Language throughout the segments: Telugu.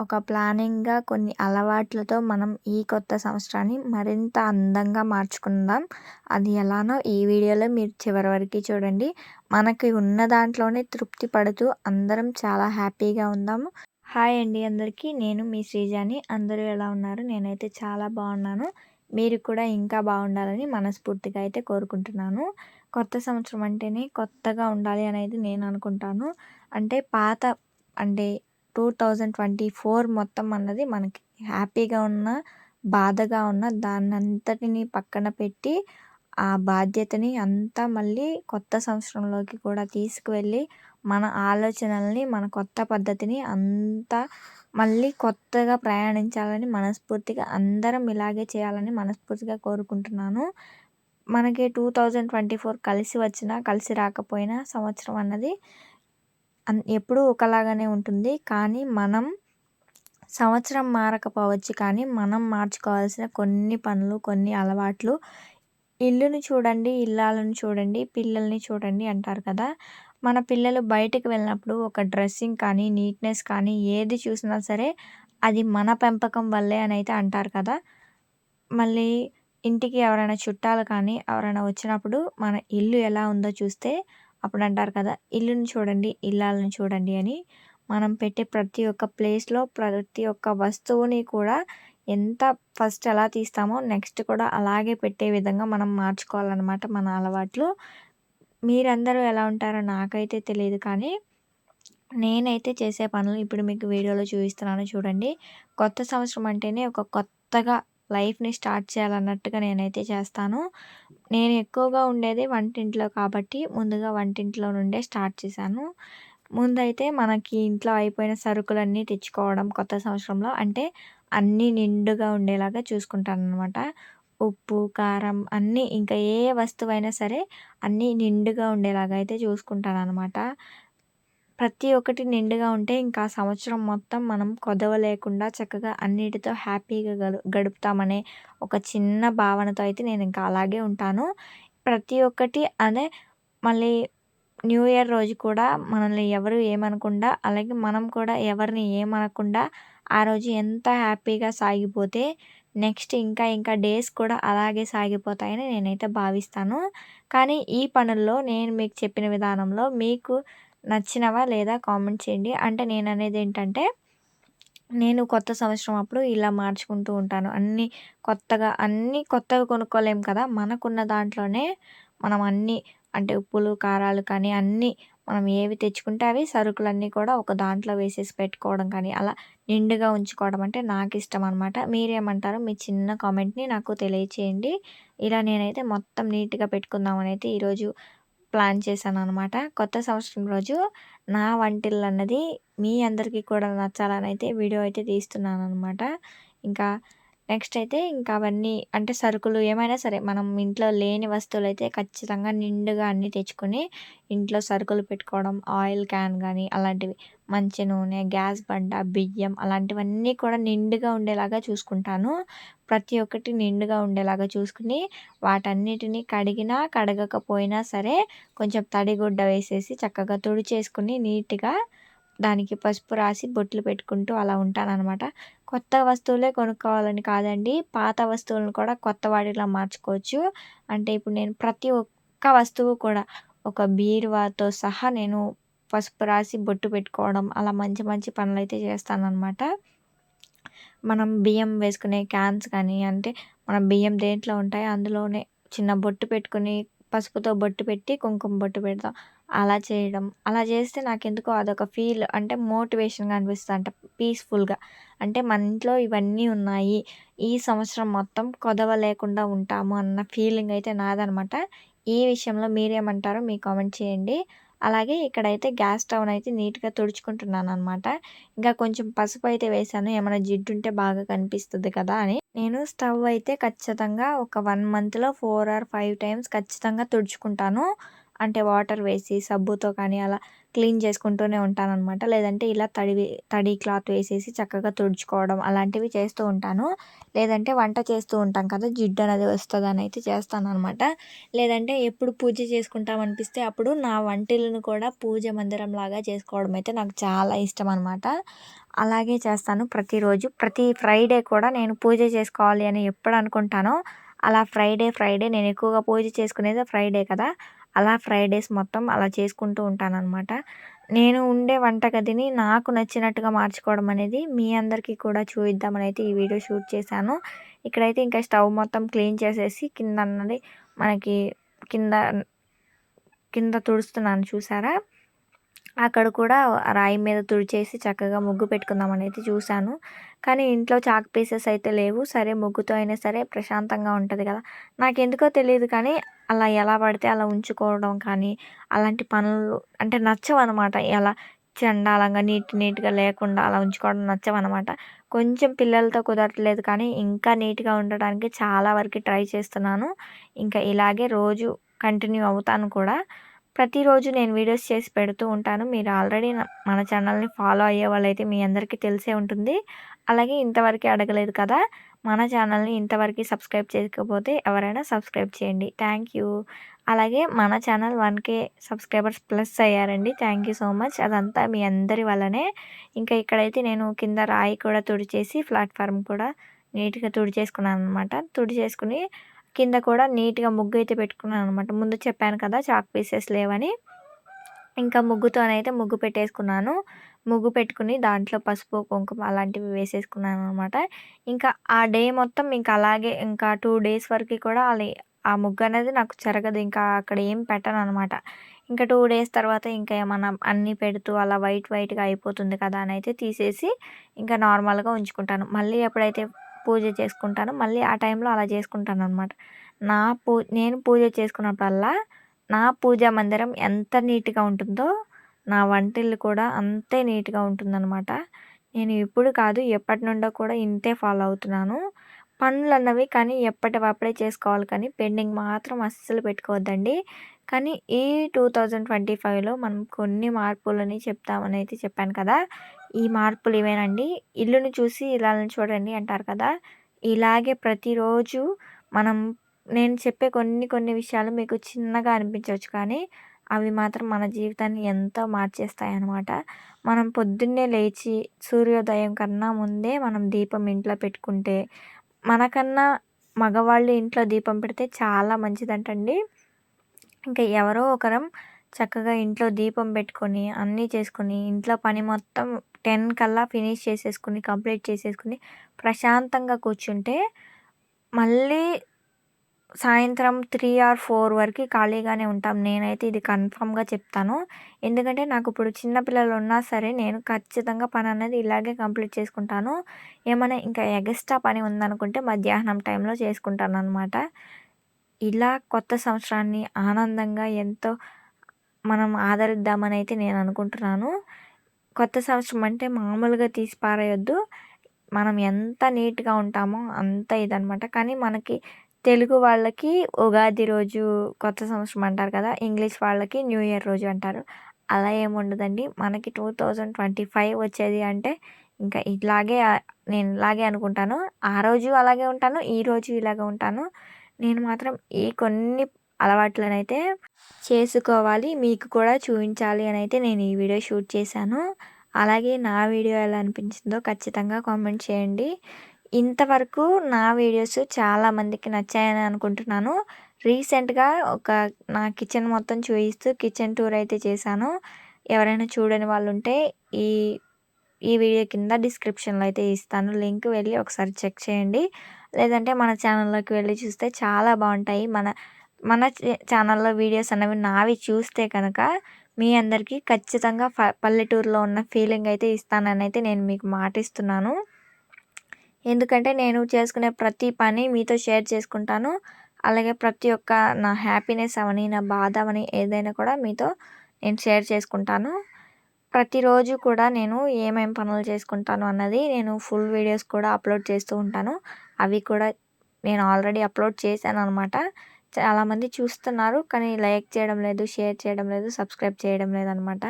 ఒక ప్లానింగ్గా కొన్ని అలవాట్లతో మనం ఈ కొత్త సంవత్సరాన్ని మరింత అందంగా మార్చుకుందాం. అది ఎలానో ఈ వీడియోలో మీరు చివరి వరకు చూడండి. మనకి ఉన్న దాంట్లోనే తృప్తి పడుతూ అందరం చాలా హ్యాపీగా ఉందాము. హాయ్ అండి అందరికీ. నేను మీ శ్రీజాని. అందరూ ఎలా ఉన్నారు? నేనైతే చాలా బాగున్నాను. మీరు కూడా ఇంకా బాగుండాలని మనస్ఫూర్తిగా అయితే కోరుకుంటున్నాను. కొత్త సంవత్సరం అంటేనే కొత్తగా ఉండాలి అనేది నేను అనుకుంటాను. అంటే పాత అంటే టూ థౌజండ్ ట్వంటీ ఫోర్ మొత్తం అన్నది మనకి హ్యాపీగా ఉన్న బాధగా ఉన్న దాన్ని అంతటిని పక్కన పెట్టి ఆ బాధ్యతని అంతా మళ్ళీ కొత్త సంవత్సరంలోకి కూడా తీసుకువెళ్ళి మన ఆలోచనల్ని మన కొత్త పద్ధతిని అంతా మళ్ళీ కొత్తగా ప్రయాణించాలని మనస్ఫూర్తిగా అందరం ఇలాగే చేయాలని మనస్ఫూర్తిగా కోరుకుంటున్నాను. మనకి టూ థౌజండ్ ట్వంటీ ఫోర్ కలిసి వచ్చినా కలిసి రాకపోయినా సంవత్సరం అన్నది ఎప్పుడూ ఒకలాగానే ఉంటుంది. కానీ మనం సంవత్సరం మారకపోవచ్చు. కానీ మనం మార్చుకోవాల్సిన కొన్ని పనులు కొన్ని అలవాట్లు ఇల్లుని చూడండి ఇల్లాలను చూడండి పిల్లల్ని చూడండి అంటారు కదా. మన పిల్లలు బయటకు వెళ్ళినప్పుడు ఒక డ్రెస్సింగ్ కానీ నీట్నెస్ కానీ ఏది చూసినా సరే అది మన పెంపకం వల్లే అని అయితే అంటారు కదా. మళ్ళీ ఇంటికి ఎవరైనా చుట్టాలు కానీ ఎవరైనా వచ్చినప్పుడు మన ఇల్లు ఎలా ఉందో చూస్తే అప్పుడు అంటారు కదా ఇల్లుని చూడండి ఇల్లాలను చూడండి అని మనం పెట్టే ప్రతి ఒక్క ప్లేస్లో ప్రతి ఒక్క వస్తువుని కూడా ఎంత ఫస్ట్ ఎలా తీస్తామో నెక్స్ట్ కూడా అలాగే పెట్టే విధంగా మనం మార్చుకోవాలన్నమాట మన అలవాట్లు. మీరందరూ ఎలా ఉంటారో నాకైతే తెలియదు కానీ నేనైతే చేసే పనులు ఇప్పుడు మీకు వీడియోలో చూపిస్తున్నాను చూడండి. కొత్త సంవత్సరం అంటేనే ఒక కొత్తగా లైఫ్ని స్టార్ట్ చేయాలన్నట్టుగా నేనైతే చేస్తాను. నేను ఎక్కువగా ఉండేది వంటింట్లో కాబట్టి ముందుగా వంటింట్లో నుండే స్టార్ట్ చేశాను. ముందైతే మనకి ఇంట్లో అయిపోయిన సరుకులన్నీ తెచ్చుకోవడం కొత్త సంవత్సరంలో అంటే అన్నీ నిండుగా ఉండేలాగా చూసుకుంటాను అనమాట ఉప్పు కారం అన్నీ ఇంకా ఏ వస్తువైనా సరే అన్నీ నిండుగా ఉండేలాగా అయితే చూసుకుంటాను అనమాట ప్రతి ఒక్కటి నిండుగా ఉంటే ఇంకా సంవత్సరం మొత్తం మనం కొదవ లేకుండా చక్కగా అన్నిటితో హ్యాపీగా గడు గడుపుతామనే ఒక చిన్న భావనతో అయితే నేను ఇంకా అలాగే ఉంటాను. ప్రతి ఒక్కటి అదే మళ్ళీ న్యూ ఇయర్ రోజు కూడా మనల్ని ఎవరు ఏమనకుండా అలాగే మనం కూడా ఎవరిని ఏమనకుండా ఆ రోజు ఎంత హ్యాపీగా సాగిపోతే నెక్స్ట్ ఇంకా ఇంకా డేస్ కూడా అలాగే సాగిపోతాయని నేనైతే భావిస్తాను. కానీ ఈ పనుల్లో నేను మీకు చెప్పిన విధానంలో మీకు నచ్చినవా లేదా కామెంట్ చేయండి. అంటే నేను అనేది ఏంటంటే నేను కొత్త సంవత్సరం అప్పుడు ఇలా మార్చుకుంటూ ఉంటాను. అన్నీ కొత్తగా అన్నీ కొత్తగా కొనుక్కోలేము కదా. మనకున్న దాంట్లోనే మనం అన్నీ అంటే ఉప్పులు కారాలు కానీ అన్నీ మనం ఏవి తెచ్చుకుంటే అవి సరుకులన్నీ కూడా ఒక దాంట్లో వేసేసి పెట్టుకోవడం కానీ అలా నిండుగా ఉంచుకోవడం అంటే నాకు ఇష్టం అనమాట మీరేమంటారు మీ చిన్న కామెంట్ని నాకు తెలియచేయండి. ఇలా నేనైతే మొత్తం నీట్గా పెట్టుకుందామని అయితే ఈరోజు ప్లాన్ చేశాను అనమాట కొత్త సంవత్సరం రోజు నా వంటిల్లు అన్నది మీ అందరికీ కూడా నచ్చాలని అయితే వీడియో అయితే తీస్తున్నాను అనమాట ఇంకా నెక్స్ట్ అయితే ఇంకా అవన్నీ అంటే సరుకులు ఏమైనా సరే మనం ఇంట్లో లేని వస్తువులు అయితే ఖచ్చితంగా నిండుగా అన్నీ తెచ్చుకొని ఇంట్లో సరుకులు పెట్టుకోవడం ఆయిల్ క్యాన్ కానీ అలాంటివి మంచి నూనె గ్యాస్ బండ బియ్యం అలాంటివన్నీ కూడా నిండుగా ఉండేలాగా చూసుకుంటాను. ప్రతి ఒక్కటి నిండుగా ఉండేలాగా చూసుకుని వాటన్నిటిని కడిగినా కడగకపోయినా సరే కొంచెం తడిగుడ్డ వేసేసి చక్కగా తుడిచేసుకుని నీట్గా దానికి పసుపు రాసి బొట్లు పెట్టుకుంటూ అలా ఉంటానన్నమాట. కొత్త వస్తువులే కొనుక్కోవాలని కాదండి పాత వస్తువులను కూడా కొత్త వాటిలా మార్చుకోవచ్చు. అంటే ఇప్పుడు నేను ప్రతి ఒక్క వస్తువు కూడా ఒక బీరువాతో సహా నేను పసుపు రాసి బొట్టు పెట్టుకోవడం అలా మంచి మంచి పనులు అయితే చేస్తానన్నమాట. మనం బియ్యం వేసుకునే క్యాన్స్ కానీ అంటే మనం బియ్యం దేంట్లో ఉంటాయో అందులోనే చిన్న బొట్టు పెట్టుకుని పసుపుతో బొట్టు పెట్టి కుంకుమ బొట్టు పెడతాం. అలా చేయడం. అలా చేస్తే నాకు ఎందుకో అదొక ఫీల్ అంటే మోటివేషన్గా అనిపిస్తుంది అంట పీస్ఫుల్గా. అంటే మన ఇంట్లో ఇవన్నీ ఉన్నాయి ఈ సంవత్సరం మొత్తం కొదవ లేకుండా ఉంటాము అన్న ఫీలింగ్ అయితే నాదనమాట. ఈ విషయంలో మీరేమంటారో మీ కామెంట్ చేయండి. అలాగే ఇక్కడైతే గ్యాస్ స్టవ్ని అయితే నీట్గా తుడుచుకుంటున్నాను అనమాట ఇంకా కొంచెం పసుపు అయితే వేసాను. ఏమైనా జిడ్డు ఉంటే బాగా కనిపిస్తుంది కదా అని. నేను స్టవ్ అయితే ఖచ్చితంగా ఒక వన్ మంత్లో ఫోర్ ఆర్ ఫైవ్ టైమ్స్ ఖచ్చితంగా తుడుచుకుంటాను. అంటే వాటర్ వేసి సబ్బుతో కానీ అలా క్లీన్ చేసుకుంటూనే ఉంటానన్నమాట. లేదంటే ఇలా తడి తడి క్లాత్ వేసేసి చక్కగా తుడుచుకోవడం అలాంటివి చేస్తూ ఉంటాను. లేదంటే వంట చేస్తూ ఉంటాం కదా జిడ్డు అనేది వస్తుందని అయితే చేస్తానన్నమాట. లేదంటే ఎప్పుడు పూజ చేసుకుంటాం అనిపిస్తే అప్పుడు నా వంటలను కూడా పూజ మందిరం లాగా చేసుకోవడం అయితే నాకు చాలా ఇష్టం అనమాట అలాగే చేస్తాను ప్రతిరోజు. ప్రతి ఫ్రైడే కూడా నేను పూజ చేసుకోవాలి అని ఎప్పుడు అనుకుంటానో అలా ఫ్రైడే ఫ్రైడే నేను ఎక్కువగా పూజ చేసుకునేది ఫ్రైడే కదా. అలా ఫ్రైడేస్ మొత్తం అలా చేసుకుంటూ ఉంటానన్నమాట. నేను ఉండే వంటగదిని నాకు నచ్చినట్టుగా మార్చుకోవడం అనేది మీ అందరికీ కూడా చూపిద్దామని అయితే ఈ వీడియో షూట్ చేశాను. ఇక్కడైతే ఇంకా స్టవ్ మొత్తం క్లీన్ చేసేసి కింద అన్నది మనకి కింద కింద తుడుస్తున్నాను చూసారా? అక్కడ కూడా రాయి మీద తుడిచేసి చక్కగా ముగ్గు పెట్టుకుందాం అనేది చూశాను. కానీ ఇంట్లో చాక్ పీసెస్ అయితే లేవు. సరే ముగ్గుతో అయినా సరే ప్రశాంతంగా ఉంటుంది కదా. నాకు ఎందుకో తెలియదు కానీ అలా ఎలా పడితే అలా ఉంచుకోవడం కానీ అలాంటి పనులు అంటే నచ్చవు అనమాట ఎలా చండాలంగా నీట్ నీట్గా లేకుండా అలా ఉంచుకోవడం నచ్చవన్నమాట కొంచెం పిల్లలతో కుదరట్లేదు కానీ ఇంకా నీట్గా ఉండడానికి చాలా వరకు ట్రై చేస్తున్నాను. ఇంకా ఇలాగే రోజు కంటిన్యూ అవుతాను కూడా. ప్రతిరోజు నేను వీడియోస్ చేసి పెడుతూ ఉంటాను. మీరు ఆల్రెడీ మన ఛానల్ని ఫాలో అయ్యే వాళ్ళైతే మీ అందరికీ తెలిసే ఉంటుంది. అలాగే ఇంతవరకు అడగలేదు కదా మన ఛానల్ని ఇంతవరకు సబ్స్క్రైబ్ చేయకపోతే ఎవరైనా సబ్స్క్రైబ్ చేయండి. Thank you. అలాగే మన channel one K subscribers plus అయ్యారండి. Thank you so much. అదంతా మీ అందరి వల్లనే. ఇంకా ఇక్కడైతే నేను కింద రాయి కూడా తుడిచేసి ప్లాట్ఫామ్ కూడా నీట్గా తుడిచేసుకున్నాను అనమాట తుడి చేసుకుని కింద కూడా నీట్గా ముగ్గు అయితే పెట్టుకున్నాను అనమాట ముందు చెప్పాను కదా చాక్ పీసెస్ లేవని. ఇంకా ముగ్గుతోనైతే ముగ్గు పెట్టేసుకున్నాను. ముగ్గు పెట్టుకుని దాంట్లో పసుపు కుంకుమ అలాంటివి వేసేసుకున్నాను అనమాట ఇంకా ఆ డే మొత్తం ఇంకా అలాగే ఇంకా టూ డేస్ వరకు కూడా అలా ఆ ముగ్గు అనేది నాకు జరగదు ఇంకా అక్కడ ఏం పెట్టను అనమాట ఇంకా టూ డేస్ తర్వాత ఇంకా ఏమన్నా అన్నీ పెడుతూ అలా వైట్ వైట్గా అయిపోతుంది కదా అని అయితే తీసేసి ఇంకా నార్మల్గా ఉంచుకుంటాను. మళ్ళీ ఎప్పుడైతే పూజ చేసుకుంటాను. మళ్ళీ ఆ టైంలో అలా చేసుకుంటాను అనమాట నా పూ నేను పూజ చేసుకున్నప్పుడల్లా నా పూజా మందిరం ఎంత నీట్గా ఉంటుందో నా వంటిల్లు కూడా అంతే నీట్గా ఉంటుందన్నమాట. నేను ఇప్పుడు కాదు ఎప్పటి నుండో కూడా ఇంతే ఫాలో అవుతున్నాను. పనులు అన్నవి కానీ ఎప్పటివప్పుడే చేసుకోవాలి కానీ పెండింగ్ మాత్రం అస్సలు పెట్టుకోవద్దండి. కానీ ఈ టూ థౌజండ్ ట్వంటీ ఫైవ్లో మనం కొన్ని మార్పులని చెప్తామని అయితే చెప్పాను కదా. ఈ మార్పులు ఇవేనండి? ఇల్లుని చూసి ఇలా చూడండి అంటారు కదా. ఇలాగే ప్రతిరోజు మనం నేను చెప్పే కొన్ని కొన్ని విషయాలు మీకు చిన్నగా అనిపించవచ్చు కానీ అవి మాత్రం మన జీవితాన్ని ఎంతో మార్చేస్తాయి అన్నమాట మనం పొద్దున్నే లేచి సూర్యోదయం కన్నా ముందే మనం దీపం ఇంట్లో పెట్టుకుంటే మనకన్నా మగవాళ్ళు ఇంట్లో దీపం పెడితే చాలా మంచిదంటండి. ఇంకా ఎవరో ఒకరం చక్కగా ఇంట్లో దీపం పెట్టుకొని అన్నీ చేసుకొని ఇంట్లో పని మొత్తం టెన్ కల్లా ఫినిష్ చేసేసుకుని కంప్లీట్ చేసేసుకుని ప్రశాంతంగా కూర్చుంటే మళ్ళీ సాయంత్రం త్రీ ఆర్ ఫోర్ వరకు ఖాళీగానే ఉంటాం. నేనైతే ఇది కన్ఫామ్గా చెప్తాను. ఎందుకంటే నాకు ఇప్పుడు చిన్నపిల్లలు ఉన్నా సరే నేను ఖచ్చితంగా పని అనేది ఇలాగే కంప్లీట్ చేసుకుంటాను. ఏమైనా ఇంకా ఎగస్ట్రా పని ఉందనుకుంటే మధ్యాహ్నం టైంలో చేసుకుంటాను అనమాట ఇలా కొత్త సంవత్సరాన్ని ఆనందంగా ఎంతో మనం ఆదరిద్దామని అయితే నేను అనుకుంటున్నాను. కొత్త సంవత్సరం అంటే మామూలుగా తీసి పారేయొద్దు. మనం ఎంత నీట్గా ఉంటామో అంత ఇదనమాట కానీ మనకి తెలుగు వాళ్ళకి ఉగాది రోజు కొత్త సంవత్సరం అంటారు కదా ఇంగ్లీష్ వాళ్ళకి న్యూ ఇయర్ రోజు అంటారు. అలా ఏముండదండి మనకి టూ థౌజండ్ ట్వంటీ ఫైవ్ వచ్చేది అంటే ఇంకా ఇలాగే నేను ఇలాగే అనుకుంటాను. ఆ రోజు అలాగే ఉంటాను ఈ రోజు ఇలాగే ఉంటాను. నేను మాత్రం ఈ కొన్ని అలవాట్లను అయితే చేసుకోవాలి మీకు కూడా చూపించాలి అని అయితే నేను ఈ వీడియో షూట్ చేశాను. అలాగే నా వీడియో ఎలా అనిపించిందో ఖచ్చితంగా కామెంట్ చేయండి. ఇంతవరకు నా వీడియోస్ చాలామందికి నచ్చాయని అనుకుంటున్నాను. రీసెంట్గా ఒక నా కిచెన్ మొత్తం చూపిస్తూ కిచెన్ టూర్ అయితే చేశాను. ఎవరైనా చూడని వాళ్ళు ఉంటే ఈ ఈ వీడియో కింద డిస్క్రిప్షన్లో అయితే ఇస్తాను. లింక్ వెళ్ళి ఒకసారి చెక్ చేయండి. లేదంటే మన ఛానల్లోకి వెళ్ళి చూస్తే చాలా బాగుంటాయి. మన మన ఛానల్లో వీడియోస్ అనేవి నావి చూస్తే కనుక మీ అందరికీ ఖచ్చితంగా పల్లెటూరులో ఉన్న ఫీలింగ్ అయితే ఇస్తానని అయితే నేను మీకు మాటిస్తున్నాను. ఎందుకంటే నేను చేసుకునే ప్రతి పని మీతో షేర్ చేసుకుంటాను. అలాగే ప్రతి ఒక్క నా హ్యాపీనెస్ అవని నా బాధ అవని ఏదైనా కూడా మీతో నేను షేర్ చేసుకుంటాను. ప్రతిరోజు కూడా నేను ఏమేమి పనులు చేసుకుంటాను అన్నది నేను ఫుల్ వీడియోస్ కూడా అప్లోడ్ చేస్తూ ఉంటాను. అవి కూడా నేను ఆల్రెడీ అప్లోడ్ చేశాను అనమాట చాలామంది చూస్తున్నారు కానీ లైక్ చేయడం లేదు షేర్ చేయడం లేదు సబ్స్క్రైబ్ చేయడం లేదనమాట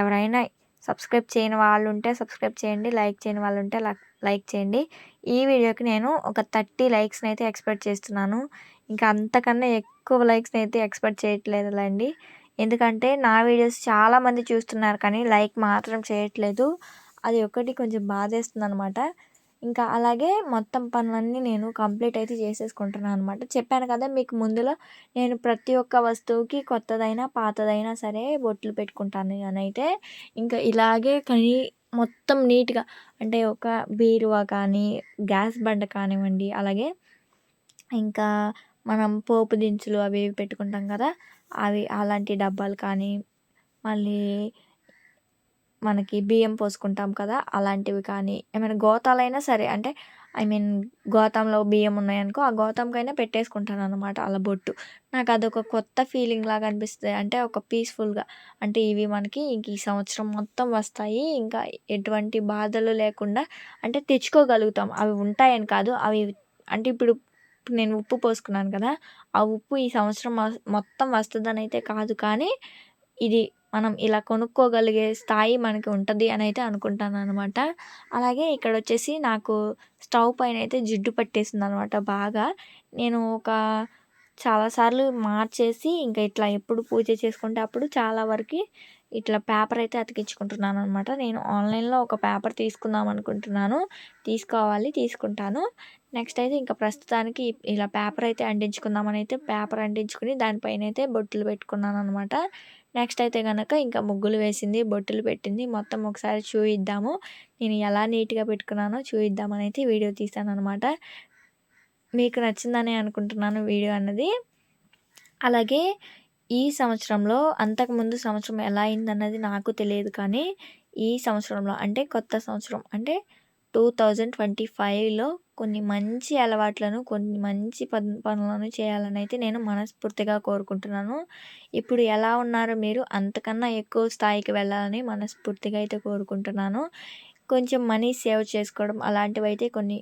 ఎవరైనా సబ్స్క్రైబ్ చేయని వాళ్ళు ఉంటే సబ్స్క్రైబ్ చేయండి లైక్ చేయని వాళ్ళు ఉంటే లైక్ చేయండి. ఈ వీడియోకి నేను ఒక థర్టీ లైక్స్ని అయితే ఎక్స్పెక్ట్ చేస్తున్నాను. ఇంకా అంతకన్నా ఎక్కువ లైక్స్ని అయితే ఎక్స్పెక్ట్ చేయట్లేదులేండి. ఎందుకంటే నా వీడియోస్ చాలామంది చూస్తున్నారు కానీ లైక్ మాత్రం చేయట్లేదు. అది ఒకటి కొంచెం బాధేస్తుంది అనమాట ఇంకా అలాగే మొత్తం పనులన్నీ నేను కంప్లీట్ అయితే చేసేసుకుంటున్నాను అనమాట చెప్పాను కదా మీకు ముందులో నేను ప్రతి ఒక్క వస్తువుకి కొత్తదైనా పాతదైనా సరే బొట్లు పెట్టుకుంటాను అని అయితే ఇంకా ఇలాగే కానీ మొత్తం నీట్గా అంటే ఒక బీరువా కానీ గ్యాస్ బండ కానివ్వండి అలాగే ఇంకా మనం పోపు దినుసులు అవి పెట్టుకుంటాం కదా అవి అలాంటి డబ్బాలు కానీ మళ్ళీ మనకి బియ్యం పోసుకుంటాం కదా అలాంటివి కానీ ఏమైనా గోతాలైనా సరే అంటే ఐ మీన్ గోతంలో బియ్యం ఉన్నాయనుకో ఆ గోతంకైనా పెట్టేసుకుంటాను అనమాట అలా బొట్టు. నాకు అదొక కొత్త ఫీలింగ్ లాగా అనిపిస్తుంది. అంటే ఒక పీస్ఫుల్గా అంటే ఇవి మనకి ఇంక ఈ సంవత్సరం మొత్తం వస్తాయి ఇంకా ఎటువంటి బాధలు లేకుండా అంటే తెచ్చుకోగలుగుతాం. అవి ఉంటాయని కాదు అవి అంటే ఇప్పుడు నేను ఉప్పు పోసుకున్నాను కదా ఆ ఉప్పు ఈ సంవత్సరం మొత్తం వస్తుందని అయితే కాదు కానీ ఇది మనం ఇలా కొనుక్కోగలిగే స్థాయి మనకి ఉంటుంది అని అయితే అనుకుంటాను అనమాట అలాగే ఇక్కడ వచ్చేసి నాకు స్టవ్ పైన అయితే జిడ్డు పట్టేసింది అనమాట బాగా. నేను ఒక చాలాసార్లు మార్చేసి ఇంకా ఇట్లా ఎప్పుడు పూజ చేసుకుంటే అప్పుడు చాలా వరకు ఇట్లా పేపర్ అయితే అతికించుకుంటున్నాను అనమాట నేను ఆన్లైన్లో ఒక పేపర్ తీసుకుందాం అనుకుంటున్నాను. తీసుకోవాలి తీసుకుంటాను. నెక్స్ట్ అయితే ఇంకా ప్రస్తుతానికి ఇలా పేపర్ అయితే అంటించుకుందామని అయితే పేపర్ అంటించుకుని దానిపైన అయితే బొట్టులు పెట్టుకున్నాను అనమాట నెక్స్ట్ అయితే కనుక ఇంకా ముగ్గులు వేసింది బొట్టులు పెట్టింది. మొత్తం ఒకసారి చూయిద్దాము. నేను ఎలా నీట్గా పెట్టుకున్నానో చూయిద్దామని అయితే వీడియో తీసాను అనమాట మీకు నచ్చిందని అనుకుంటున్నాను వీడియో అన్నది. అలాగే ఈ సంవత్సరంలో అంతకుముందు సంవత్సరం ఎలా అయిందన్నది నాకు తెలియదు కానీ ఈ సంవత్సరంలో అంటే కొత్త సంవత్సరం అంటే టూ థౌజండ్ ట్వంటీ ఫైవ్లో కొన్ని మంచి అలవాట్లను కొన్ని మంచి పన్ పనులను చేయాలని అయితే నేను మనస్ఫూర్తిగా కోరుకుంటున్నాను. ఇప్పుడు ఎలా ఉన్నారో మీరు అంతకన్నా ఎక్కువ స్థాయికి వెళ్ళాలని మనస్ఫూర్తిగా అయితే కోరుకుంటున్నాను. కొంచెం మనీ సేవ్ చేసుకోవడం అలాంటివి అయితే కొన్ని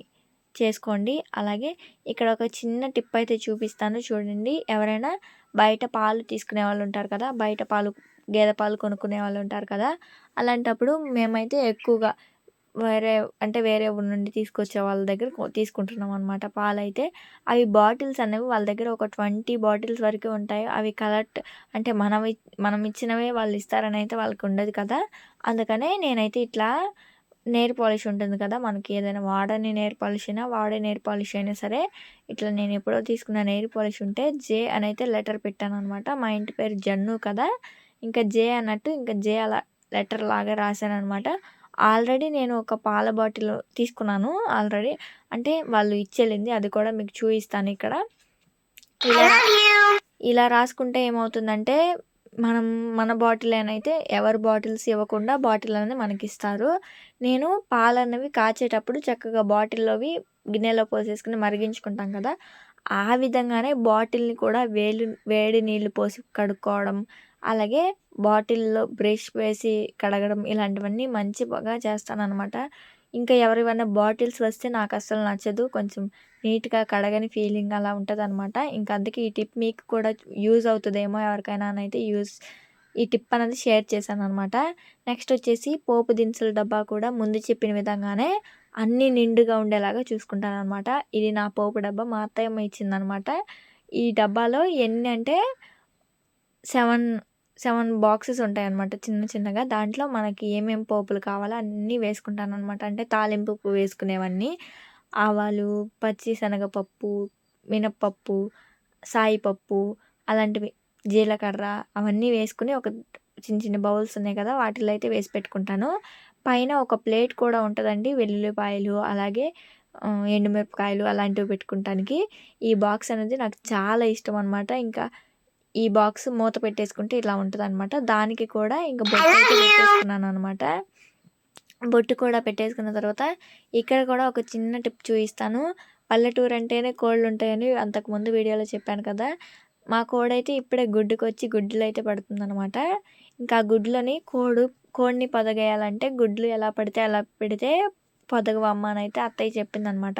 చేసుకోండి. అలాగే ఇక్కడ ఒక చిన్న టిప్ అయితే చూపిస్తాను చూడండి. ఎవరైనా బయట పాలు తీసుకునే వాళ్ళు ఉంటారు కదా బయట పాలు గేదె పాలు కొనుక్కునే వాళ్ళు ఉంటారు కదా అలాంటప్పుడు మేమైతే ఎక్కువగా వేరే అంటే వేరే ఊరు నుండి తీసుకొచ్చే వాళ్ళ దగ్గర తీసుకుంటున్నాం అనమాట పాలైతే అవి బాటిల్స్ అనేవి వాళ్ళ దగ్గర ఒక ట్వంటీ బాటిల్స్ వరకు ఉంటాయి. అవి కలెక్ట్ అంటే మనం మనం ఇచ్చినవే వాళ్ళు ఇస్తారని అయితే వాళ్ళకి ఉండదు కదా. అందుకనే నేనైతే ఇట్లా నేర్ పాలిష్ ఉంటుంది కదా మనకి ఏదైనా వాడని నేర్ పాలిష్ అయినా వాడే నేర్ పాలిష్ అయినా సరే ఇట్లా నేను ఎప్పుడో తీసుకున్న నేర్ పాలిష్ ఉంటే జే అని అయితే లెటర్ పెట్టాను అనమాట మా ఇంటి పేరు జన్ను కదా. ఇంకా జే అన్నట్టు ఇంకా జే అలా లెటర్ లాగా రాశాను అనమాట ఆల్రెడీ నేను ఒక పాల బాటిల్ తీసుకున్నాను ఆల్రెడీ. అంటే వాళ్ళు ఇచ్చేళ్ళింది అది కూడా మీకు చూపిస్తాను ఇక్కడ. ఇలా ఇలా రాసుకుంటే ఏమవుతుందంటే మనం మన బాటిల్ అయితే ఎవరి బాటిల్స్ ఇవ్వకుండా బాటిల్ అనేది మనకి ఇస్తారు నేను పాలు అనేవి కాచేటప్పుడు చక్కగా బాటిల్లోవి గిన్నెలో పోసేసుకుని మరిగించుకుంటాం కదా. ఆ విధంగానే బాటిల్ని కూడా వేలు వేడి నీళ్ళు పోసి కడుక్కోవడం అలాగే బాటిల్లో బ్రష్ వేసి కడగడం ఇలాంటివన్నీ మంచిగా చేస్తానన్నమాట. ఇంకా ఎవరివైనా బాటిల్స్ వస్తే నాకు అస్సలు నచ్చదు. కొంచెం నీట్గా కడగని ఫీలింగ్ అలా ఉంటుంది అనమాట ఇంకా అందుకే ఈ టిప్ మీకు కూడా యూజ్ అవుతుందేమో ఎవరికైనా అని అయితే యూజ్ ఈ టిప్ అనేది షేర్ చేశాను అనమాట నెక్స్ట్ వచ్చేసి పోపు దినుసుల డబ్బా కూడా ముందు చెప్పిన విధంగానే అన్నీ నిండుగా ఉండేలాగా చూసుకుంటాను అనమాట ఇది నా పోపు డబ్బా మా అత్తయ్యమ్మ ఇచ్చిందనమాట ఈ డబ్బాలో ఎన్ని అంటే సెవెన్ సెవెన్ బాక్సెస్ ఉంటాయన్నమాట చిన్న చిన్నగా. దాంట్లో మనకి ఏమేమి పోపులు కావాలో అన్నీ వేసుకుంటాను అనమాట అంటే తాలింపు వేసుకునేవన్నీ. ఆవాలు పచ్చి శనగపప్పు మినప్పప్పు సాయిపప్పు అలాంటివి జీలకర్ర అవన్నీ వేసుకుని ఒక చిన్న చిన్న బౌల్స్ ఉన్నాయి కదా వాటిలో అయితే వేసి పెట్టుకుంటాను. పైన ఒక ప్లేట్ కూడా ఉంటుందండి వెల్లుల్లిపాయలు అలాగే ఎండుమిరపకాయలు అలాంటివి పెట్టుకుంటానికి. ఈ బాక్స్ అనేది నాకు చాలా ఇష్టం అనమాట ఇంకా ఈ బాక్స్ మూత పెట్టేసుకుంటే ఇలా ఉంటుంది అనమాట దానికి కూడా ఇంకా బొట్టు అయితే పెట్టేసుకున్నాను అనమాట బొట్టు కూడా పెట్టేసుకున్న తర్వాత ఇక్కడ కూడా ఒక చిన్న టిప్ చూపిస్తాను. పల్లెటూరు అంటేనే కోళ్ళు ఉంటాయని అంతకుముందు వీడియోలో చెప్పాను కదా. మా కోడైతే ఇప్పుడే గుడ్డుకు వచ్చి గుడ్లు అయితే పడుతుందనమాట ఇంకా గుడ్లని కోడు కోడిని పొదగేయాలంటే గుడ్లు ఎలా పడితే అలా పెడితే పొదగవమ్మ అని అయితే అత్తయ్య చెప్పిందనమాట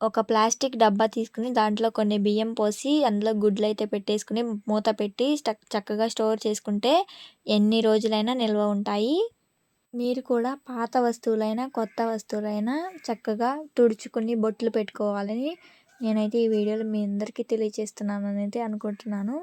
ఒక ప్లాస్టిక్ డబ్బా తీసుకుని దాంట్లో కొన్ని బియ్యం పోసి అందులో గుడ్లు అయితే పెట్టేసుకుని మూత పెట్టి చక్కగా స్టోర్ చేసుకుంటే ఎన్ని రోజులైనా నిల్వ ఉంటాయి. మీరు కూడా పాత వస్తువులైనా కొత్త వస్తువులైనా చక్కగా తుడుచుకుని బొట్లు పెట్టుకోవాలని నేనైతే ఈ వీడియోలో మీ అందరికీ తెలియజేస్తున్నానని అయితే అనుకుంటున్నాను.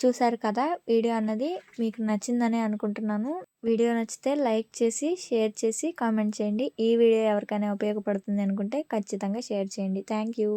చూసారు కదా వీడియో అన్నది మీకు నచ్చిందని అనుకుంటున్నాను. వీడియో నచ్చితే లైక్ చేసి షేర్ చేసి కామెంట్ చేయండి. ఈ వీడియో ఎవరికైనా ఉపయోగపడుతుంది అనుకుంటే ఖచ్చితంగా షేర్ చేయండి. Thank you.